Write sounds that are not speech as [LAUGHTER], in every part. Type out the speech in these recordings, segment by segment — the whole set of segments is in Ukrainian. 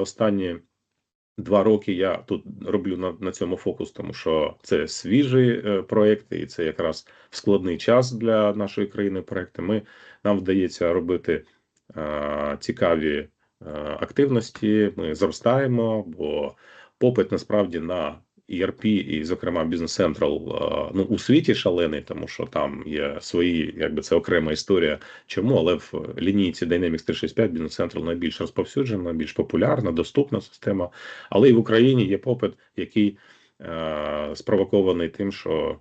останні два роки я тут роблю на, на цьому фокус, тому що це свіжі е, проекти, і це якраз складний час для нашої країни. Проекти. Ми нам вдається робити е, цікаві е, активності. Ми зростаємо, бо попит насправді на ERP і, зокрема, Business Central е, ну у світі шалений, тому що там є свої, якби це окрема історія. Чому але в лінійці Dynamics 365 Business Central найбільш розповсюджена, більш популярна, доступна система. Але і в Україні є попит, який е, спровокований тим, що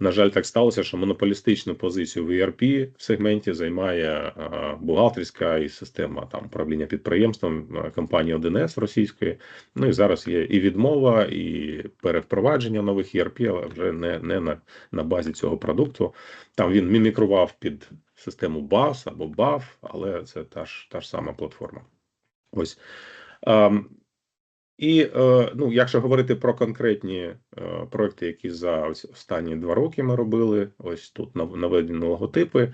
на жаль, так сталося, що монополістичну позицію в ERP в сегменті займає е, бухгалтерська і система там управління підприємством е, компанії 1С російської. Ну і зараз є і відмова, і перевпровадження нових ERP, але вже не не на на базі цього продукту. Там він мімікрував під систему BAS або BAF, але це та ж та ж сама платформа. Ось. Ем, і е, ну, якщо говорити про конкретні е, проекти, які за останні два роки ми робили, ось тут наведені логотипи,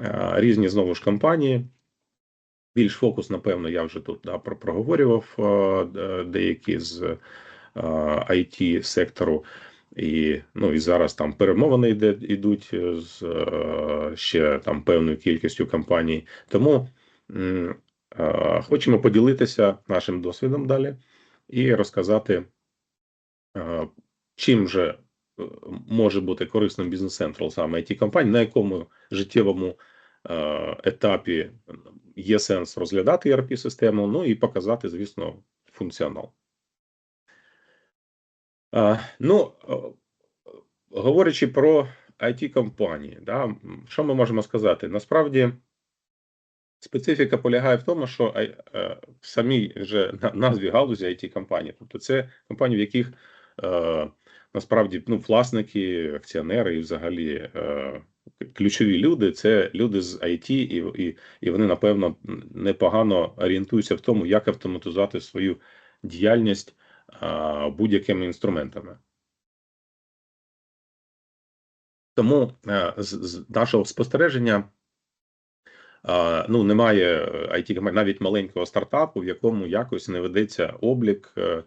е, різні знову ж компанії. Більш фокус, напевно, я вже тут да, проговорював деякі з it сектору, і ну і зараз там перемовини йде, йдуть з ще там певною кількістю компаній. Тому хочемо поділитися нашим досвідом далі і розказати, е, чим же е, може бути корисним бізнес Central саме it компанії, на якому життєвому е, етапі є сенс розглядати erp систему ну і показати, звісно, функціонал. Ну, говорячи про it компанії да, що ми можемо сказати? Насправді. Специфіка полягає в тому, що е, в самій вже назві галузі it компанії тобто це компанії, в яких е, насправді ну, власники, акціонери і взагалі е, ключові люди це люди з IT, і, і, і вони напевно непогано орієнтуються в тому, як автоматизувати свою діяльність будь-якими інструментами. Тому з нашого спостереження ну немає it е, навіть маленького стартапу, в якому якось не ведеться облік е,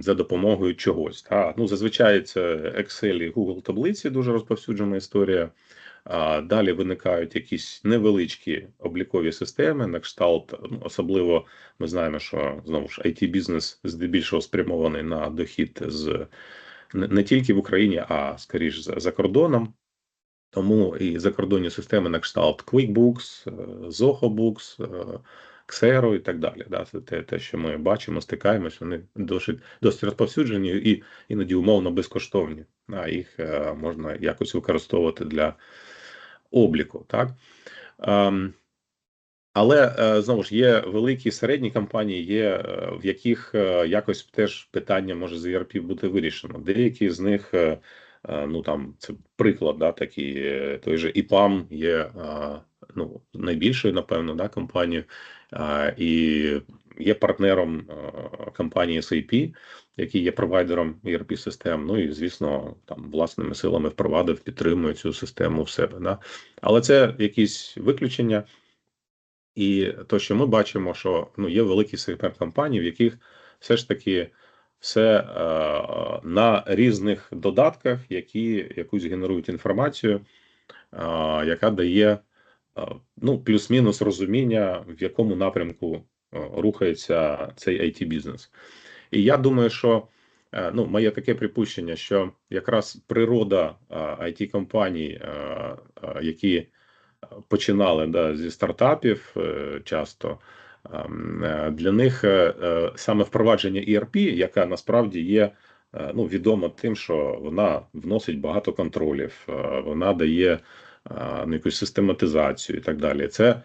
за допомогою чогось. Та? Ну зазвичай це Excel і Google таблиці дуже розповсюджена історія. Далі виникають якісь невеличкі облікові системи на кшталт. Ну, особливо ми знаємо, що знову ж it бізнес здебільшого спрямований на дохід з не тільки в Україні, а скоріш за, за кордоном. Тому і закордонні системи на кшталт QuickBooks, е, ZohoBooks, е, Xero і так далі. Да, Це те, те, що ми бачимо, стикаємось, вони досить досить розповсюджені і іноді умовно безкоштовні. А їх е, можна якось використовувати для обліку. Так? Ем, але знову ж є великі середні компанії, є в яких якось теж питання може з ERP бути вирішено. Деякі з них ну там це приклад, да, такий е, той же ІПАМ є е, ну найбільшою, напевно, да, компанією і є партнером компанії SAP, який є провайдером erp систем. Ну і звісно, там власними силами впровадив, підтримує цю систему в себе. Да. Але це якісь виключення. І то, що ми бачимо, що ну є великі сегмент компаній, в яких все ж таки все е, на різних додатках, які якусь генерують інформацію, е, яка дає е, ну, плюс-мінус розуміння, в якому напрямку рухається цей it бізнес. І я думаю, що ну, моє таке припущення, що якраз природа it компаній, які починали да, зі стартапів часто. Ем, е, для них е, е, саме впровадження ERP, яка насправді є ну, відома тим, що вона вносить багато контролів, вона дає ну, якусь систематизацію і так далі. Це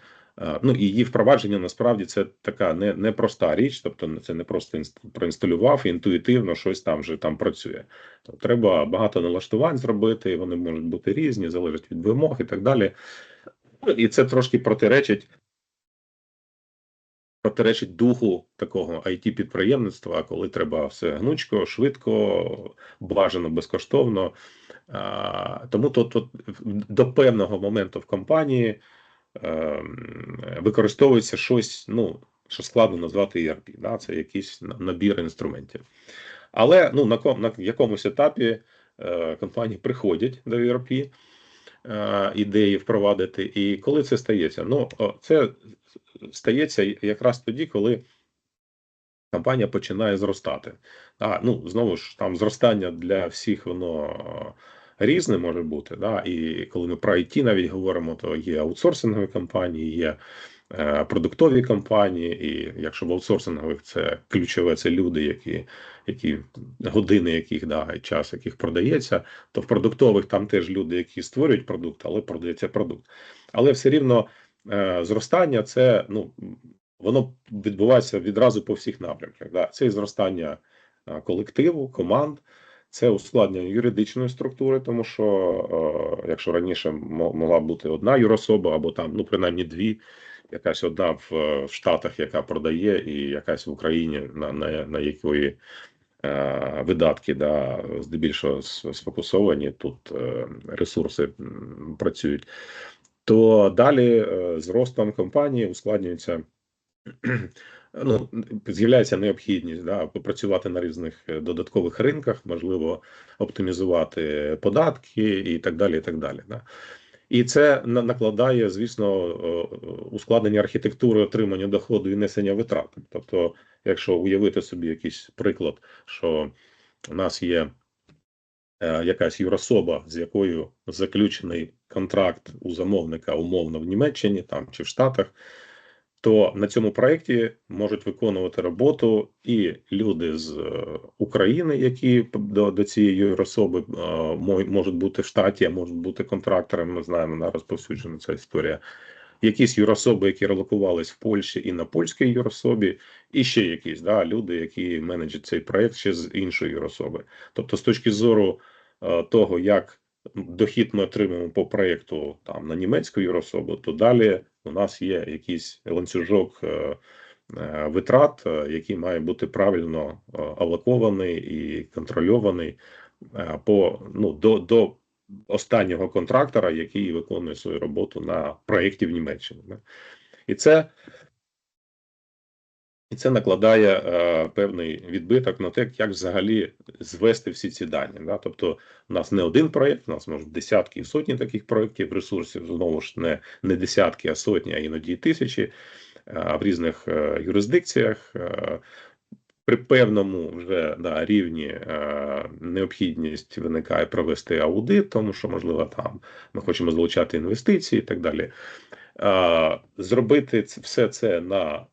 ну її впровадження насправді це така не не річ, тобто це не просто проінсталював інтуїтивно щось там вже там працює. Тобто треба багато налаштувань зробити, вони можуть бути різні, залежать від вимог і так далі. І це трошки протиречить протиречить духу такого it підприємництва, коли треба все гнучко, швидко, бажано безкоштовно. А, Тому то, то до певного моменту в компанії е, використовується щось, ну що складно назвати ERP. Да? Це якийсь набір інструментів. Але ну, на на якомусь етапі е, компанії приходять до ERP е, ідеї впровадити. І коли це стається? Ну, це стається якраз тоді, коли компанія починає зростати. А, ну, Знову ж там зростання для всіх воно різне може бути. Да? І коли ми про IT навіть говоримо, то є аутсорсингові компанії, є е, продуктові компанії, і якщо в аутсорсингових це ключове, це люди, які які години яких да, час яких продається, то в продуктових там теж люди, які створюють продукт, але продається продукт. Але все рівно зростання це ну. Воно відбувається відразу по всіх напрямках. Да. Це і зростання е, колективу, команд, це ускладнення юридичної структури, тому що е, якщо раніше могла бути одна юрособа, або там, ну принаймні дві, якась одна в, в Штатах, яка продає, і якась в Україні, на на, на якої е, видатки да, здебільшого сфокусовані, тут е, ресурси працюють, то далі е, з ростом компанії ускладнюється [CLEARS THROAT] ну, з'являється необхідність да, попрацювати на різних е, додаткових ринках, можливо, оптимізувати податки і так далі. І так далі. Да. І це накладає, звісно, ускладнення архітектури отримання доходу і несення витрат. Тобто, якщо уявити собі якийсь приклад, що у нас є е, якась юрособа, з якою заключений контракт у замовника умовно в Німеччині там чи в Штатах то на цьому проєкті можуть виконувати роботу і люди з е, України, які до до цієї особи е, можуть бути в штаті, а можуть бути контракторами. Ми знаємо на розповсюджена ця історія. Якісь юрособи, які релокувались в Польщі і на польській юрособі, і ще якісь да, люди, які менеджать цей проект ще з іншої юрособи. Тобто, з точки зору е, того, як дохід ми отримуємо по проєкту там на німецьку юрособу, то далі у нас є якийсь ланцюжок е, е, витрат, е, який має бути правильно алокований і контрольований по ну до до останнього контрактора, який виконує свою роботу на проєкті в Німеччині. І це і це накладає е, певний відбиток на те, як взагалі звести всі ці дані. Да? Тобто, у нас не один проєкт, у нас може десятки і сотні таких проєктів, ресурсів знову ж не не десятки, а сотні, а іноді тисячі е, в різних е, юрисдикціях. Е, при певному вже да, рівні е, необхідність виникає провести аудит, тому що, можливо, там ми хочемо залучати інвестиції і так далі. Е, зробити все це на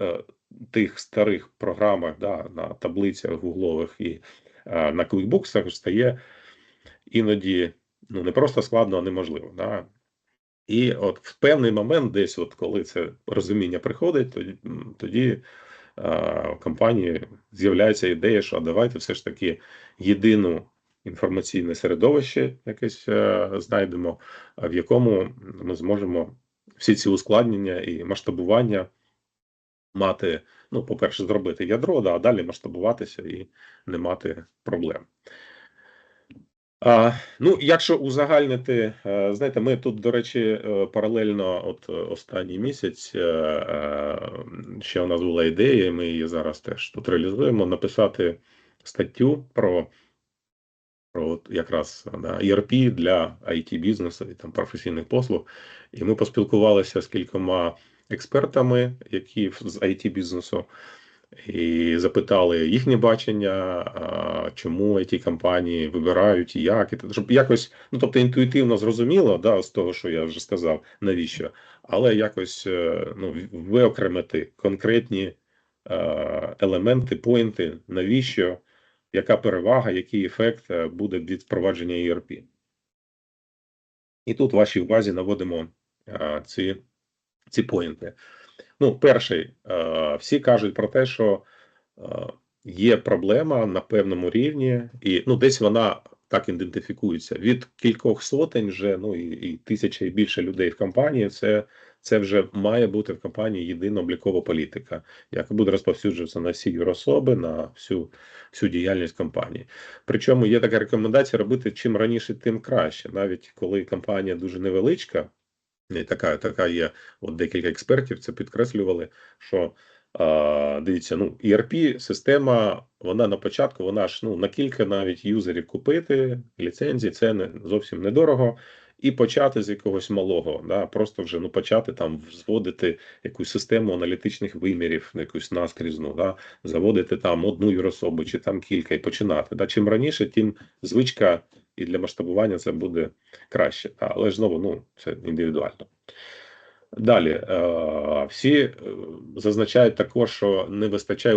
е, тих старих програмах, да, на таблицях гуглових і а, на клікбуксах стає іноді ну не просто складно, а неможливо. Да. І от в певний момент, десь, от коли це розуміння приходить, тоді тоді в компанії з'являється ідея, що давайте все ж таки єдину інформаційне середовище якесь а, знайдемо, в якому ми зможемо всі ці ускладнення і масштабування мати, ну, по-перше, зробити ядро, да, а далі масштабуватися і не мати проблем. А, Ну, якщо узагальнити, е, знаєте, ми тут, до речі, е, паралельно, от е, останній місяць ще у нас була ідея, ми її зараз теж тут реалізуємо, написати статтю про про от якраз да, ERP для it бізнесу і там професійних послуг. І ми поспілкувалися з кількома експертами, які з it бізнесу, і запитали їхнє бачення, чому it компанії вибирають і як, і щоб якось, ну тобто інтуїтивно зрозуміло, да, з того, що я вже сказав, навіщо, але якось е, ну, виокремити конкретні е, елементи, поінти, навіщо, яка перевага, який ефект е, буде від впровадження ERP. І тут в вашій увазі наводимо ці ці поінти. Ну, перший, е, всі кажуть про те, що е, є проблема на певному рівні, і ну, десь вона так ідентифікується. Від кількох сотень вже ну і, і тисяча і більше людей в компанії. Це це вже має бути в компанії єдина облікова політика, яка буде розповсюджуватися на всі юрособи, на всю всю діяльність компанії. Причому є така рекомендація робити чим раніше, тим краще, навіть коли компанія дуже невеличка І така, така є, от декілька експертів це підкреслювали, що а, дивіться, ну ERP система, вона на початку, вона ж ну на кілька навіть юзерів купити ліцензії, це не зовсім недорого. І почати з якогось малого, да, просто вже ну почати там зводити якусь систему аналітичних вимірів, якусь наскрізну, да, заводити там одну юрособу чи там кілька і починати. Да. Чим раніше, тим звичка і для масштабування це буде краще. Але знову ну це індивідуально. Далі е, всі е, зазначають також, що не вистачає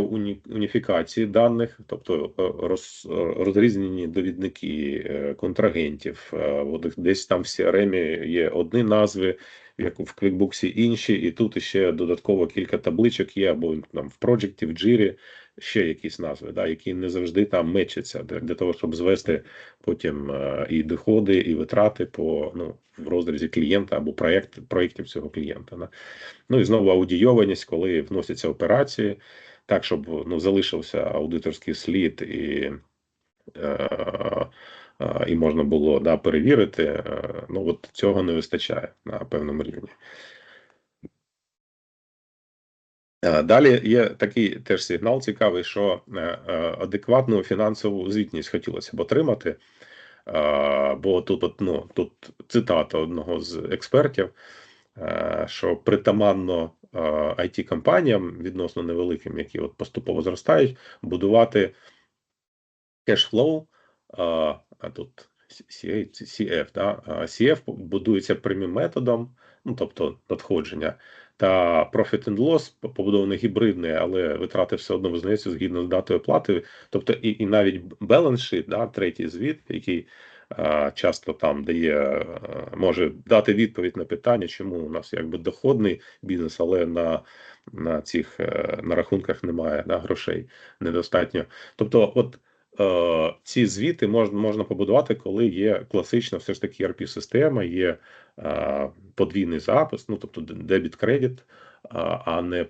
уніфікації даних, тобто е, роз, розрізнені довідники контрагентів. Десь там в CRM є одні назви, як в QuickBooks інші, і тут ще додатково кілька табличок є, або там в Project, в Jira ще якісь назви, да, які не завжди там мечаться для, для того, щоб звести потім е, і доходи, і витрати по ну в розрізі клієнта або проєкт, проєктів цього клієнта. Да. Ну і знову аудійованість, коли вносяться операції, так щоб ну залишився аудиторський слід і. Е, і можна було да, перевірити. Е, ну от цього не вистачає на певному рівні. Е, далі є такий теж сигнал цікавий, що е, адекватну фінансову звітність хотілося б отримати. Бо тут ну, тут цитата одного з експертів, що притаманно it компаніям відносно невеликим, які от поступово зростають, будувати кешфлоу тут CF, да? CF будується прямим методом, ну тобто надходження, та Profit and Loss побудований гібридний, але витрати все одно визнаються згідно з датою оплати. Тобто, і і навіть sheet, да, третій звіт, який а, часто там дає, а, може дати відповідь на питання, чому у нас якби доходний бізнес, але на на цих е, на рахунках немає да, грошей недостатньо. Тобто, от. Е, ці звіти можна можна побудувати, коли є класична все ж таки erp система є е, подвійний запис, ну тобто дебіт кредит, а не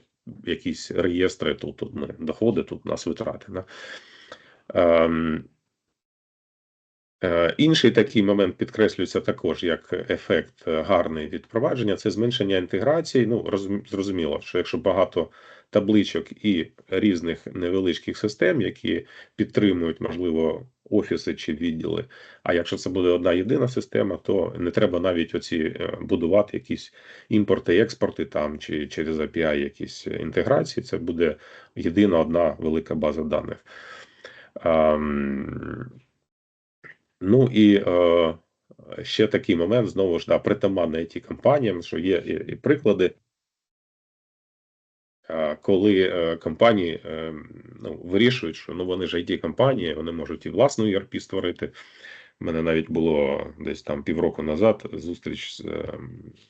якісь реєстри. Тут тут ми доходи, тут у нас витрати. Да? Е, інший такий момент підкреслюється також як ефект гарний відпровадження це зменшення інтеграції. Ну зрозуміло, що якщо багато табличок і різних невеличких систем, які підтримують, можливо, офіси чи відділи. А якщо це буде одна єдина система, то не треба навіть оці е, будувати якісь імпорти, експорти там чи через API якісь інтеграції. Це буде єдина одна велика база даних. Ну і е, ще такий момент знову ж да, притаманний it компаніям, що є і, і приклади коли е, компанії е, ну, вирішують, що ну вони ж it компанії вони можуть і власну ERP створити. У мене навіть було десь там півроку назад зустріч з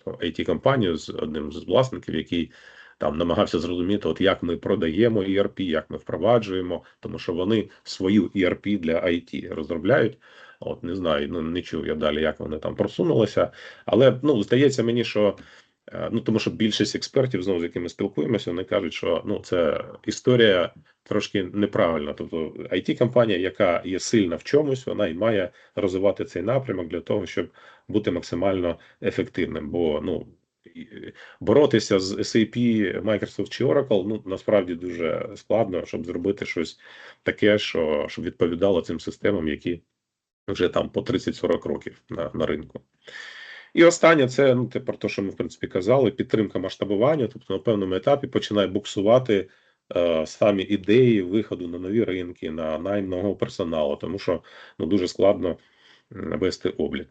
it е, компанією з одним з власників, який там намагався зрозуміти, от як ми продаємо ERP, як ми впроваджуємо, тому що вони свою ERP для IT розробляють. От не знаю, ну не чув я далі, як вони там просунулися, але ну здається мені, що Е, ну тому що більшість експертів, знову з якими спілкуємося, вони кажуть, що ну це історія трошки неправильна. Тобто it компанія яка є сильна в чомусь, вона і має розвивати цей напрямок для того, щоб бути максимально ефективним. Бо ну боротися з SAP, Microsoft чи Oracle, ну насправді дуже складно, щоб зробити щось таке, що щоб відповідало цим системам, які вже там по 30-40 років на, на ринку. І останнє це ну те про те, що ми в принципі казали, підтримка масштабування. Тобто на певному етапі починає буксувати е, самі ідеї виходу на нові ринки, на найм персоналу, тому що ну дуже складно вести облік.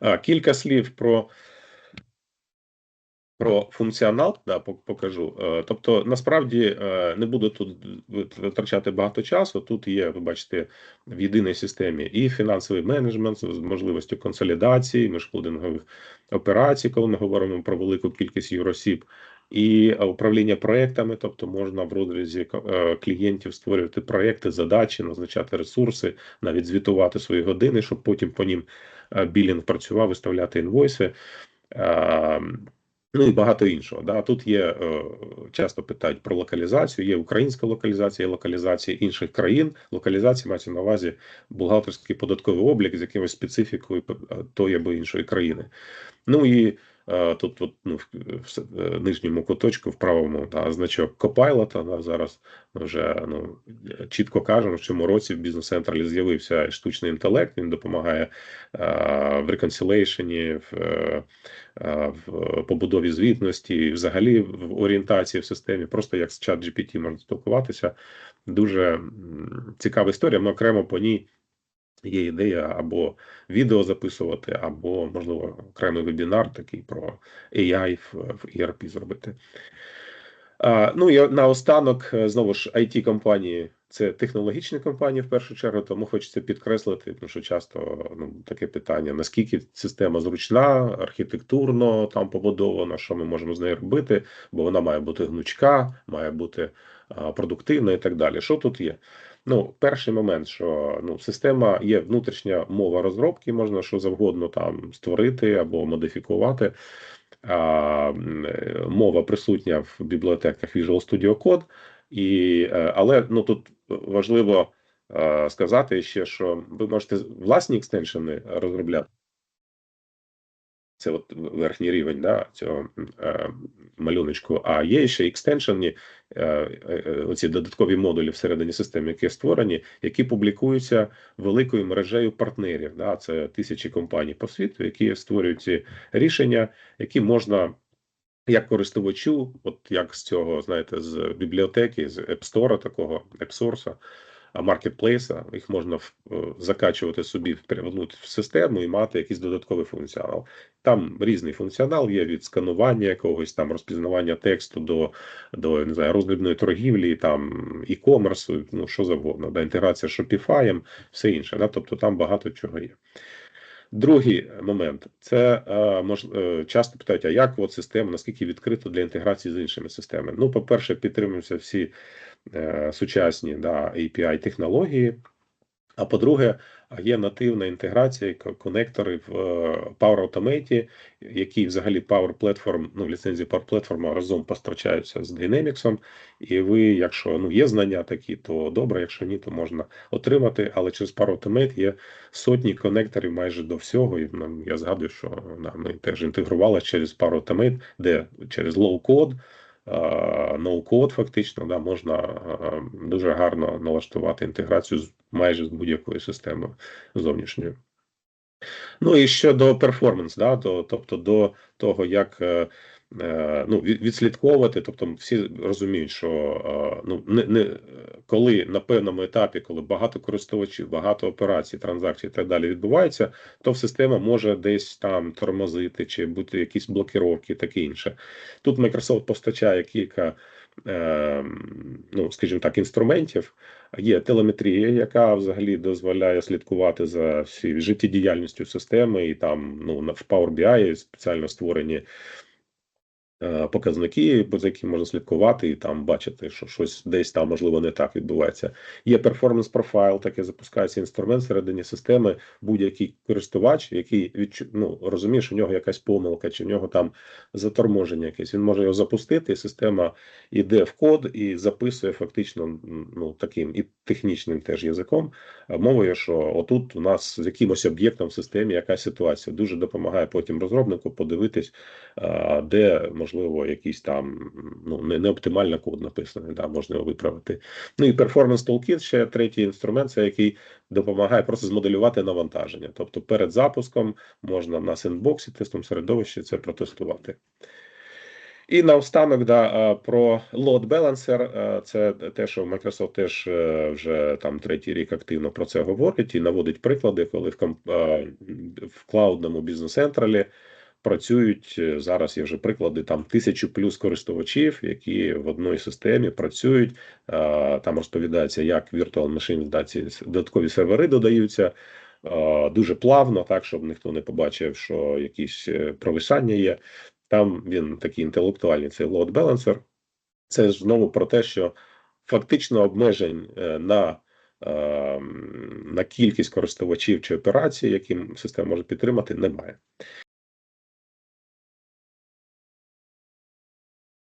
А, Кілька слів про про функціонал да, покажу. Е, тобто, насправді е, не буду тут витрачати багато часу. Тут є, ви бачите, в єдиній системі і фінансовий менеджмент з можливістю консолідації, міжхолдингових операцій, коли ми говоримо про велику кількість юросіб, і управління проектами, тобто можна в розрізі е, клієнтів створювати проекти, задачі, назначати ресурси, навіть звітувати свої години, щоб потім по ним білінг працював, виставляти інвойси. Ну і багато іншого. Да. Тут є е, часто питають про локалізацію, є українська локалізація, є локалізація інших країн. Локалізація мається на увазі бухгалтерський податковий облік з якимось специфікою тої або іншої країни. Ну і е, тут, от, ну, в, в нижньому куточку, в правому да, значок Copilot, да, зараз ми вже ну, чітко кажемо, в цьому році в бізнес централі з'явився штучний інтелект. Він допомагає е, в реконсилейшені, в, е, в побудові звітності, взагалі в орієнтації в системі, просто як з чат GPT можна спілкуватися. Дуже цікава історія. Ми окремо по ній. Є ідея або відео записувати, або, можливо, окремий вебінар такий про AI в, в ERP зробити. А, Ну і наостанок, е, знову ж, it компанії це технологічні компанії в першу чергу, тому хочеться підкреслити, тому що часто ну, таке питання: наскільки система зручна, архітектурно там побудована, що ми можемо з нею робити, бо вона має бути гнучка, має бути а, продуктивна і так далі. Що тут є? Ну, перший момент, що ну, система є внутрішня мова розробки, можна що завгодно там створити або модифікувати. А, Мова присутня в бібліотеках Visual Studio Code, і, е, але ну тут важливо а, сказати ще, що ви можете власні екстеншени розробляти. Це от верхній рівень да, цього е, малюночку. А є ще екстеншені, е, е, оці додаткові модулі всередині системи, які створені, які публікуються великою мережею партнерів. Да, Це тисячі компаній по світу, які створюють ці рішення, які можна. Як користувачу, от як з цього, знаєте, з бібліотеки, з App Store, такого App Source, маркетплейса, їх можна е, закачувати собі в систему і мати якийсь додатковий функціонал. Там різний функціонал є від сканування якогось там розпізнавання тексту до до не знаю, роздрібної торгівлі, там і-комерсу, ну що завгодно, да, інтеграція з Shopify, все інше. Да, Тобто там багато чого є. Другий момент це е, мож, е, часто питають, а як от система, наскільки відкрита для інтеграції з іншими системами? Ну, по-перше, підтримуються всі сучасні да, API технології. А по-друге, є нативна інтеграція, конектори в е, Power Automate, які взагалі Power Platform, ну, ліцензії Power Platform разом постачаються з Dynamics. І ви, якщо ну, є знання такі, то добре, якщо ні, то можна отримати. Але через Power Automate є сотні конекторів майже до всього. І ну, я згадую, що да, ми теж інтегрували через Power Automate, де через low-code ноу-код, фактично, да, можна дуже гарно налаштувати інтеграцію з майже з будь-якою системою зовнішньою. Ну і щодо перформанс, да, то, тобто до того, як е, ну, відслідковувати. Тобто, всі розуміють, що е, ну не не коли на певному етапі, коли багато користувачів, багато операцій, транзакцій і так далі відбувається, то система може десь там тормозити чи бути якісь блокировки, таке інше. Тут Microsoft постачає кілька. Е, ну, скажімо так, інструментів є телеметрія, яка взагалі дозволяє слідкувати за всі життєдіяльністю системи, і там ну в Power BI спеціально створені Е, показники, за які можна слідкувати і там бачити, що щось десь там можливо не так відбувається. Є перформанс профайл, таке запускається інструмент всередині системи. Будь-який користувач, який відчу... ну, розуміє, що в нього якась помилка, чи в нього там заторможення якесь. Він може його запустити. Система йде в код і записує фактично ну таким і технічним теж язиком. Мовою, що отут у нас з якимось об'єктом в системі якась ситуація дуже допомагає потім розробнику подивитись, де можливо можливо, якийсь там ну не, не оптимально код написаний, да, можна його виправити. Ну і Performance Toolkit ще третій інструмент, це який допомагає просто змоделювати навантаження. Тобто перед запуском можна на сендбоксі, тестом середовищі це протестувати. І наостанок да, про load balancer, це те, що Microsoft теж е, вже там третій рік активно про це говорить і наводить приклади, коли в в клаудному бізнес-централі працюють е, зараз. Є вже приклади там тисячу плюс користувачів, які в одній системі працюють. Там розповідається, як Virtual Machine додаткові сервери додаються. Дуже плавно, так щоб ніхто не побачив, що якісь е, провисання є. Там він такий інтелектуальний цей load balancer. Це знову про те, що фактично обмежень е, на на кількість користувачів чи операцій, які система може підтримати, немає.